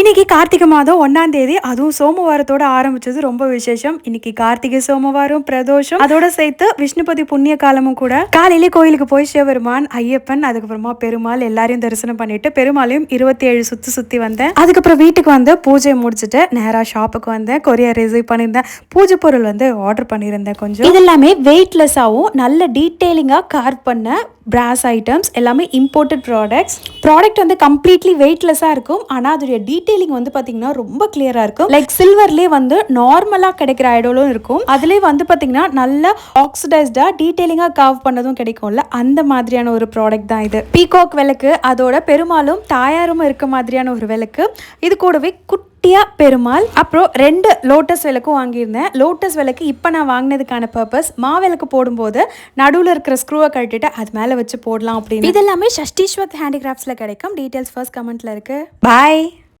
இன்னைக்கு கார்த்திகை மாதம் ஒன்னாம் தேதி. அதுவும் சோமவாரத்தோட ஆரம்பிச்சது ரொம்ப விசேஷம். இன்னைக்கு கார்த்திகை சோமவாரம் பிரதோஷம். அதோட சேர்த்து விஷ்ணுபதி புண்ணிய காலமும் கூட. காலையிலே கோயிலுக்கு போய் சிவபெருமான் ஐயப்பன் அதுக்கப்புறமா பெருமாள் எல்லாரையும் தரிசனம் பண்ணிட்டு பெருமாளையும் இருபத்தி ஏழு சுத்தி சுத்தி வந்தேன். அதுக்கப்புறம் வீட்டுக்கு வந்து பூஜை முடிச்சுட்டு நேரா ஷாப்புக்கு வந்தேன். கொரியர் ரிசீவ் பண்ணியிருந்தேன். பூஜை பொருள் வந்து ஆர்டர் பண்ணியிருந்தேன் கொஞ்சம். இது எல்லாமே வெயிட்லெஸ்ஸாகவும் நல்ல டீட்டெயிலிங்காக கார்ட் பண்ண பிராஸ் ஐட்டம்ஸ் எல்லாமே இம்போர்ட்டட் ப்ராடக்ட்ஸ் ப்ராடக்ட் வந்து கம்ப்ளீட்லி வெயிட்லெஸ்ஸாக இருக்கும். ஆனால் அதோடைய டீட்டெயிலிங் வந்து பார்த்தீங்கன்னா ரொம்ப கிளியராக இருக்கும். லைக் சில்வர்லேயே வந்து நார்மலாக கிடைக்கிற ஐடோலும் இருக்கும். அதுலேயே வந்து பார்த்தீங்கன்னா நல்ல ஆக்சிடைஸ்டாக டீட்டெயிலிங்காக காவ் பண்ணதும் கிடைக்கும்ல. அந்த மாதிரியான ஒரு ப்ராடக்ட் தான் இது. பீகாக் விளக்கு அதோட பெருமாளும் தாயாரும் இருக்க மாதிரியான ஒரு விளக்கு. இது கூடவே குட் குட்டியாக பெருமாள். அப்புறம் ரெண்டு லோட்டஸ் விளக்கும் வாங்கியிருந்தேன். லோட்டஸ் விளக்கு இப்போ நான் வாங்கினதுக்கான பர்பஸ் மாவிளக்கு போடும்போது நடுவில் இருக்கிற ஸ்க்ரூவை கழட்டிட்டு அது மேலே வச்சு போடலாம் அப்படின்னு. இது எல்லாமே ஷஷ்டீஸ்வத் ஹேண்டிகிராஃப்ட்ஸில் கிடைக்கும். டீட்டெயில்ஸ் ஃபர்ஸ்ட் கமெண்ட்டில் இருக்குது பாய்